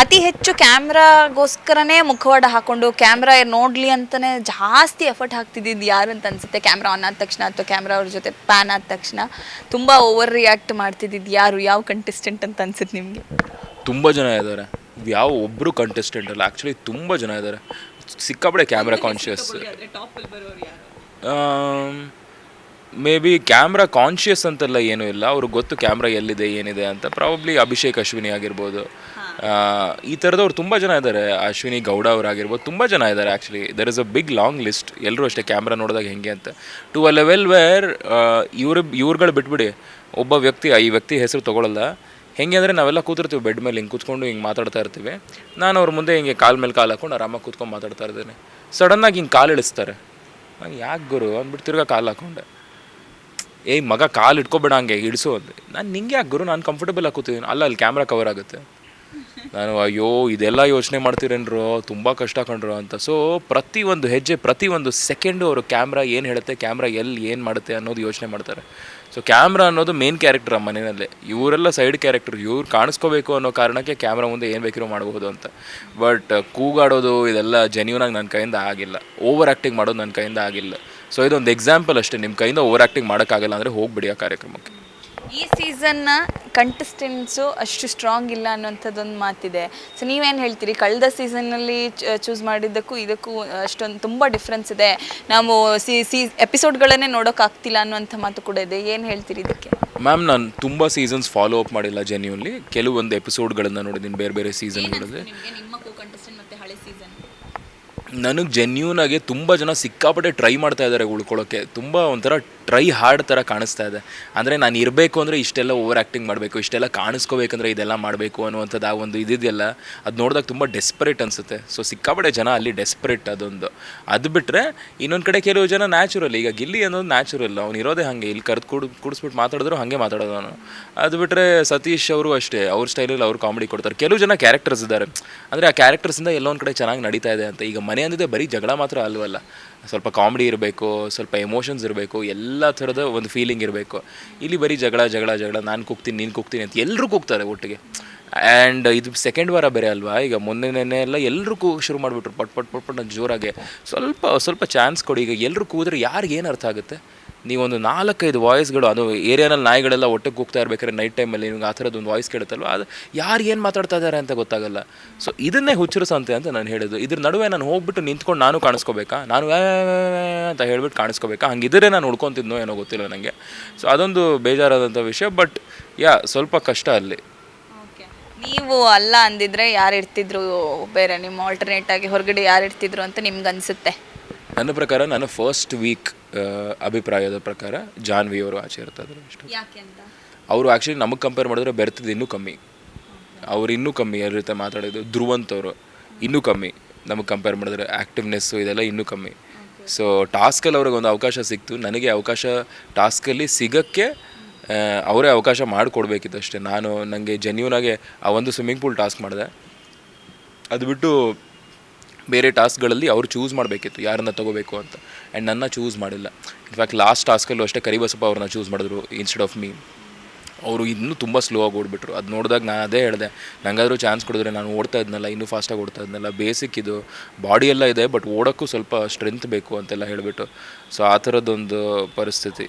ಅತಿ ಹೆಚ್ಚು ಕ್ಯಾಮ್ರಾಗೋಸ್ಕರನೇ ಮುಖವಾಡ ಹಾಕೊಂಡು ಕ್ಯಾಮ್ರಾ ನೋಡಲಿ ಅಂತಲೇ ಜಾಸ್ತಿ ಎಫರ್ಟ್ ಹಾಕ್ತಿದ್ದಿದ್ದು ಯಾರು ಅಂತ ಅನ್ಸುತ್ತೆ? ಕ್ಯಾಮ್ರಾ ಆನ್ ಆದ ತಕ್ಷಣ ಅಥವಾ ಕ್ಯಾಮ್ರಾ ಅವ್ರ ಜೊತೆ ಪ್ಯಾನ್ ಆದ ತಕ್ಷಣ? ತುಂಬ ಓವರ್ ರಿಯಾಕ್ಟ್ ಮಾಡ್ತಿದ್ದಿದ್ದು ಯಾರು? ಯಾವ ಕಂಟೆಸ್ಟೆಂಟ್ ಅಂತ ಅನ್ಸುತ್ತೆ ನಿಮಗೆ? ತುಂಬ ಜನ ಇದ್ದಾರೆ. ಯಾವ ಒಬ್ಬರು ಕಂಟೆಸ್ಟೆಂಟ್ ಅಲ್ಲ. ಆ್ಯಕ್ಚುಲಿ ತುಂಬ ಜನ ಇದ್ದಾರೆ. ಸಿಕ್ಕಾಪಡೆ camera conscious may be camera conscious ಅಂತೆಲ್ಲ ಏನೂ ಇಲ್ಲ. ಅವ್ರಿಗೆ ಗೊತ್ತು ಕ್ಯಾಮ್ರಾ ಎಲ್ಲಿದೆ ಏನಿದೆ ಅಂತ. ಪ್ರಾಬಬ್ಲಿ ಅಭಿಷೇಕ್ ಅಶ್ವಿನಿ ಆಗಿರ್ಬೋದು. ಈ ಥರದವ್ರು ತುಂಬ ಜನ ಇದ್ದಾರೆ. ಅಶ್ವಿನಿ ಗೌಡ ಅವರಾಗಿರ್ಬೋದು ತುಂಬ ಜನ ಇದ್ದಾರೆ actually there is a big long list ಎಲ್ಲರೂ ಅಷ್ಟೇ ಕ್ಯಾಮ್ರಾ ನೋಡಿದಾಗ ಹೆಂಗೆ ಅಂತ. ಟು ಅ ಲೆವೆಲ್ ವೇರ್ ಇವ್ರ, ಇವ್ರುಗಳು ಬಿಟ್ಬಿಡಿ. ಒಬ್ಬ ವ್ಯಕ್ತಿ ಈ ವ್ಯಕ್ತಿ ಹೆಸರು ತೊಗೊಳಲ್ಲ. ಹೆಂಗೆ ಅಂದರೆ ನಾವೆಲ್ಲ ಕೂತಿರ್ತೀವಿ ಬೆಡ್ ಮೇಲೆ ಹಿಂಗೆ ಕೂತ್ಕೊಂಡು ಹಿಂಗೆ ಮಾತಾಡ್ತಾ ಇರ್ತೀವಿ. ನಾನು ಅವ್ರ ಮುಂದೆ ಹಿಂಗೆ ಕಾಲ್ ಮೇಲೆ ಕಾಲು ಹಾಕೊಂಡು ಆರಾಮಾಗಿ ಕೂತ್ಕೊಂಡು ಮಾತಾಡ್ತಾ ಇರ್ತೇನೆ. ಸಡನ್ನಾಗಿ ಹಿಂಗೆ ಕಾಲು ಇಳಿಸ್ತಾರೆ. ನಾನು ಯಾಕೆ ಗುರು? ಅಂದ್ಬಿಟ್ಟು ತಿರ್ಗಾ ಕಾಲು ಹಾಕೊಂಡೆ. ಏಯ್ ಮಗ ಕಾಲು ಇಟ್ಕೊಬೇಡ ಹಂಗೆ, ಇಡಿಸು ನಾನು ನಿಂಗೆ ಯಾಕೆ ಗುರು? ನಾನು ಕಂಫರ್ಟಬಲ್ ಆಗಿ ಕೂತಿದ್ದೀನಿ ಅಲ್ಲ, ಅಲ್ಲಿ ಕ್ಯಾಮ್ರಾ ಕವರ್ ಆಗುತ್ತೆ. ನಾನು, ಅಯ್ಯೋ, ಇದೆಲ್ಲ ಯೋಚನೆ ಮಾಡ್ತೀರೇನ್ರೋ? ತುಂಬ ಕಷ್ಟ ಕಂಡ್ರು ಅಂತ. ಸೊ ಒಂದು ಹೆಜ್ಜೆ ಪ್ರತಿ ಒಂದು ಸೆಕೆಂಡು ಅವರು ಕ್ಯಾಮ್ರಾ ಏನು ಹೇಳುತ್ತೆ ಕ್ಯಾಮ್ರಾ ಎಲ್ಲಿ ಏನು ಮಾಡುತ್ತೆ ಅನ್ನೋದು ಯೋಚನೆ ಮಾಡ್ತಾರೆ. ಸೊ ಕ್ಯಾಮ್ರಾ ಅನ್ನೋದು ಮೇನ್ ಕ್ಯಾರೆಕ್ಟರ್ ಆ ಮನೆಯಲ್ಲೇ. ಇವರೆಲ್ಲ ಸೈಡ್ ಕ್ಯಾರೆಕ್ಟರ್ ಇವ್ರು ಕಾಣಿಸ್ಕೋಬೇಕು ಅನ್ನೋ ಕಾರಣಕ್ಕೆ ಕ್ಯಾಮ್ರಾ ಮುಂದೆ ಏನು ಬೇಕಿರೋ ಮಾಡಬಹುದು ಅಂತ. ಬಟ್ ಕೂಗಾಡೋದು ಇದೆಲ್ಲ ಜೆನ್ಯೂನಾಗಿ ನನ್ನ ಕೈಯಿಂದ ಆಗಿಲ್ಲ. ಓವರ್ ಆ್ಯಕ್ಟಿಂಗ್ ಮಾಡೋದು ನನ್ನ ಕೈಯಿಂದ ಆಗಿಲ್ಲ. ಸೊ ಇದೊಂದು ಎಕ್ಸಾಂಪಲ್ ಅಷ್ಟೇ. ನಿಮ್ಮ ಕೈಯಿಂದ ಓವರ್ ಆ್ಯಕ್ಟಿಂಗ್ ಮಾಡೋಕ್ಕಾಗಲ್ಲ ಅಂದರೆ ಹೋಗ್ಬಿಡಿ ಆ ಕಾರ್ಯಕ್ರಮಕ್ಕೆ. ಈ ಸೀಸನ್ನ ಕಂಟೆಸ್ಟೆಂಟ್ಸು ಅಷ್ಟು ಸ್ಟ್ರಾಂಗ್ ಇಲ್ಲ ಅನ್ನೋಂಥದ್ದೊಂದು ಮಾತಿದೆ. ಸೊ ನೀವೇನು ಹೇಳ್ತೀರಿ? ಕಳೆದ ಸೀಸನ್ನಲ್ಲಿ ಚೂಸ್ ಮಾಡಿದ್ದಕ್ಕೂ ಇದಕ್ಕೂ ಅಷ್ಟೊಂದು ತುಂಬ ಡಿಫ್ರೆನ್ಸ್ ಇದೆ. ನಾವು ಸಿ ಸಿ ಎಪಿಸೋಡ್ಗಳನ್ನೇ ನೋಡೋಕ್ಕಾಗ್ತಿಲ್ಲ ಅನ್ನುವಂಥ ಮಾತು ಕೂಡ ಇದೆ. ಏನು ಹೇಳ್ತೀರಿ ಇದಕ್ಕೆ? ಮ್ಯಾಮ್ ನಾನು ತುಂಬ ಸೀಸನ್ಸ್ ಫಾಲೋ ಅಪ್ ಮಾಡಿಲ್ಲ ಜೆನ್ಯೂನ್ಲಿ ಕೆಲವೊಂದು ಎಪಿಸೋಡ್ಗಳನ್ನು ನೋಡಿದ್ದೀನಿ ಬೇರೆ ಬೇರೆ ಸೀಸನ್ಗಳಲ್ಲಿ ನೋಡಿದ್ರೆ ಸೀಸನ್ ನನಗೆ ಜೆನ್ಯೂನ್ ಆಗಿ ತುಂಬ ಜನ ಸಿಕ್ಕಾಪಟ್ಟೆ ಟ್ರೈ ಮಾಡ್ತಾ ಇದ್ದಾರೆ ಉಳ್ಕೊಳ್ಳೋಕ್ಕೆ ತುಂಬ ಒಂಥರ ಟ್ರೈ ಹಾರ್ಡ್ ಥರ ಕಾಣಿಸ್ತಾ ಇದೆ. ಅಂದರೆ ನಾನು ಇರಬೇಕು ಅಂದರೆ ಇಷ್ಟೆಲ್ಲ ಓವರ್ ಆ್ಯಕ್ಟಿಂಗ್ ಮಾಡಬೇಕು, ಇಷ್ಟೆಲ್ಲ ಕಾಣಿಸ್ಕೋಬೇಕಂದ್ರೆ ಇದೆಲ್ಲ ಮಾಡಬೇಕು ಅನ್ನುವಂಥದ್ದು ಆ ಒಂದು ಇದಿದೆಯಲ್ಲ, ಅದು ನೋಡಿದಾಗ ತುಂಬ ಡೆಸ್ಪರೇಟ್ ಅನಿಸುತ್ತೆ. ಸೊ ಸಿಕ್ಕಾಪಟ್ಟೆ ಜನ ಅಲ್ಲಿ ಡೆಸ್ಪರೇಟ್ ಅದೊಂದು. ಅದು ಬಿಟ್ಟರೆ ಇನ್ನೊಂದು ಕಡೆ ಕೆಲವು ಜನ ನ್ಯಾಚುರಲ್ ಈಗ ಗಿಲ್ಲಿ ಅನ್ನೋದು ನ್ಯಾಚುರಲ್ ಅವ್ನು ಇರೋದೇ ಹಾಗೆ, ಇಲ್ಲಿ ಕರೆದು ಕುಡ್ ಕುಡಿಸ್ಬಿಟ್ಟು ಮಾತಾಡಿದ್ರು ಹಾಗೆ ಮಾತಾಡೋದು ಅವನು. ಅದು ಬಿಟ್ಟರೆ ಸತೀಶ್ ಅವರು ಅಷ್ಟೇ, ಅವ್ರ ಸ್ಟೈಲಲ್ಲಿ ಅವ್ರು ಕಾಮಿಡಿ ಕೊಡ್ತಾರೆ. ಕೆಲವು ಜನ ಕ್ಯಾರೆಕ್ಟರ್ಸ್ ಇದ್ದಾರೆ. ಅಂದರೆ ಆ ಕ್ಯಾರೆಕ್ಟರ್ಸಿಂದ ಎಲ್ಲೊಂದು ಕಡೆ ಚೆನ್ನಾಗಿ ನಡೀತಾ ಇದೆ ಅಂತ. ಈಗ ಮನೆ ಅಂದಿದೆ ಬರೀ ಜಗಳ ಮಾತ್ರ ಅಲ್ವಲ್ಲ. ಸ್ವಲ್ಪ ಕಾಮಿಡಿ ಇರಬೇಕು, ಸ್ವಲ್ಪ ಎಮೋಷನ್ಸ್ ಇರಬೇಕು, ಎಲ್ಲ ಥರದ ಒಂದು ಫೀಲಿಂಗ್ ಇರಬೇಕು. ಇಲ್ಲಿ ಬರೀ ಜಗಳ ಜಗಳ ಜಗಳ, ನಾನು ಕೂಗ್ತೀನಿ, ನೀನು ಕೂಗ್ತೀನಿ ಅಂತ ಎಲ್ಲರೂ ಕೂಗ್ತಾರೆ ಒಟ್ಟಿಗೆ. ಆ್ಯಂಡ್ ಇದು ಸೆಕೆಂಡ್ ವಾರ ಬೇರೆ ಅಲ್ವಾ? ಈಗ ಮೊನ್ನೆ ಎಲ್ಲ ಎಲ್ಲರೂ ಶುರು ಮಾಡಿಬಿಟ್ರು, ಪಟ್ ಪಟ್ ಪಟ್ ಪಟ್, ಜೋರಾಗೆ. ಸ್ವಲ್ಪ ಸ್ವಲ್ಪ ಚಾನ್ಸ್ ಕೊಡಿ, ಈಗ ಎಲ್ಲರೂ ಕೂದ್ರೆ ಯಾರಿಗೇನು ಅರ್ಥ ಆಗುತ್ತೆ? ನೀವೊಂದು ನಾಲ್ಕೈದು ವಾಯ್ಸ್ಗಳು ಅದು ಏರಿಯಾನಲ್ಲಿ ನಾಯಿಗಳೆಲ್ಲ ಒಟ್ಟಿಗೆ ಕೂಗ್ತಾ ಇರಬೇಕಾದ್ರೆ ನೈಟ್ ಟೈಮಲ್ಲಿ ನಿಮ್ಗೆ ಆ ಥರದ್ದು ಒಂದು ವಾಯ್ಸ್ ಕೇಳುತ್ತಲ್ವ? ಅದು ಯಾರು ಏನು ಮಾತಾಡ್ತಾ ಇದ್ದಾರೆ ಅಂತ ಗೊತ್ತಾಗಲ್ಲ. ಸೊ ಇದನ್ನೇ ಹುಚ್ಚರಿಸಂತೆ ಅಂತ ನಾನು ಹೇಳಿದ್ದು ಇದ್ರ ನಡುವೆ ನಾನು ಹೋಗ್ಬಿಟ್ಟು ನಿಂತ್ಕೊಂಡು ನಾನು ಕಾಣಿಸ್ಕೋಬೇಕಾ? ನಾನು ಅಂತ ಹೇಳ್ಬಿಟ್ಟು ಕಾಣಿಸ್ಕೋಬೇಕಾ? ಹಂಗಿದ್ರೆ ನಾನು ಉಳ್ಕೊತಿದ್ನೋ ಏನೋ ಗೊತ್ತಿಲ್ಲ ನನಗೆ ಸೊ ಅದೊಂದು ಬೇಜಾರಾದಂಥ ವಿಷಯ ಬಟ್ ಯಾ, ಸ್ವಲ್ಪ ಕಷ್ಟ ಅಲ್ಲಿ. ನೀವು ಅಲ್ಲ ಅಂದಿದ್ರೆ ಯಾರು ಇರ್ತಿದ್ರು ಬೇರೆ? ನಿಮ್ಮ ಆಲ್ಟರ್ನೇಟ್ ಆಗಿ ಹೊರಗಡೆ ಯಾರು ಇರ್ತಿದ್ರು ಅಂತ ನಿಮ್ಗೆ ಅನಿಸುತ್ತೆ ನನ್ನ ಪ್ರಕಾರ ನಾನು ಫಸ್ಟ್ ವೀಕ್ ಅಭಿಪ್ರಾಯದ ಪ್ರಕಾರ ಜಾನ್ವಿ ಅವರು ಆಚೆ ಇರ್ತಾ ಇದ್ರು ಅಂತ? ಅವರು ಆ್ಯಕ್ಚುಲಿ ನಮಗೆ ಕಂಪೇರ್ ಮಾಡಿದ್ರೆ ಬೆರ್ತಿದ್ದು ಇನ್ನೂ ಕಮ್ಮಿ. ಅವ್ರು ಇನ್ನೂ ಕಮ್ಮಿ ಯಾರ ಜೊತೆ ಮಾತಾಡೋದು ಧ್ರುವಂತ್ ಅವರು ಇನ್ನೂ ಕಮ್ಮಿ. ನಮಗೆ ಕಂಪೇರ್ ಮಾಡಿದ್ರೆ ಆ್ಯಕ್ಟಿವ್ನೆಸ್ಸು ಇದೆಲ್ಲ ಇನ್ನೂ ಕಮ್ಮಿ. ಸೊ ಟಾಸ್ಕಲ್ಲಿ ಅವ್ರಿಗೆ ಒಂದು ಅವಕಾಶ ಸಿಕ್ತು. ನನಗೆ ಅವಕಾಶ ಟಾಸ್ಕಲ್ಲಿ ಸಿಗೋಕ್ಕೆ ಅವರೇ ಅವಕಾಶ ಮಾಡಿಕೊಡ್ಬೇಕಿತ್ತು ಅಷ್ಟೇ. ನಾನು ನನಗೆ ಜೆನ್ಯೂನಾಗೆ ಆ ಒಂದು ಸ್ವಿಮ್ಮಿಂಗ್ ಪೂಲ್ ಟಾಸ್ಕ್ ಮಾಡಿದೆ. ಅದು ಬಿಟ್ಟು ಬೇರೆ ಟಾಸ್ಕ್ಗಳಲ್ಲಿ ಅವ್ರು ಚೂಸ್ ಮಾಡಬೇಕಿತ್ತು, ಯಾರನ್ನ ತಗೋಬೇಕು ಅಂತ. ಆ್ಯಂಡ್ ನನ್ನ ಚೂಸ್ ಮಾಡಿಲ್ಲ. ಇನ್ಫ್ಯಾಕ್ಟ್ ಲಾಸ್ಟ್ ಟಾಸ್ಕಲ್ಲೂ ಅಷ್ಟೇ ಕರಿಬಸಪ್ಪ ಅವ್ರನ್ನ ಚೂಸ್ ಮಾಡಿದ್ರು ಇನ್ಸ್ಟೆಡ್ ಆಫ್ ಮೀ ಅವರು ಇನ್ನೂ ತುಂಬ ಸ್ಲೋ ಆಗಿ ಓಡ್ಬಿಟ್ರು. ಅದು ನೋಡಿದಾಗ ನಾನು ಅದೇ ಹೇಳಿದೆ ನನಗಾದರೂ ಚಾನ್ಸ್ ಕೊಡಿದ್ರೆ ನಾನು ಓಡ್ತಾ ಇದ್ನಲ್ಲ, ಇನ್ನೂ ಫಾಸ್ಟಾಗಿ ಓಡ್ತಾ ಇದ್ನಲ್ಲ ಬೇಸಿಕ್ ಇದು ಬಾಡಿ ಎಲ್ಲ ಇದೆ ಬಟ್ ಓಡೋಕ್ಕೂ ಸ್ವಲ್ಪ ಸ್ಟ್ರೆಂತ್ ಬೇಕು ಅಂತೆಲ್ಲ ಹೇಳಿಬಿಟ್ಟು. ಸೊ ಆ ಥರದ್ದೊಂದು ಪರಿಸ್ಥಿತಿ.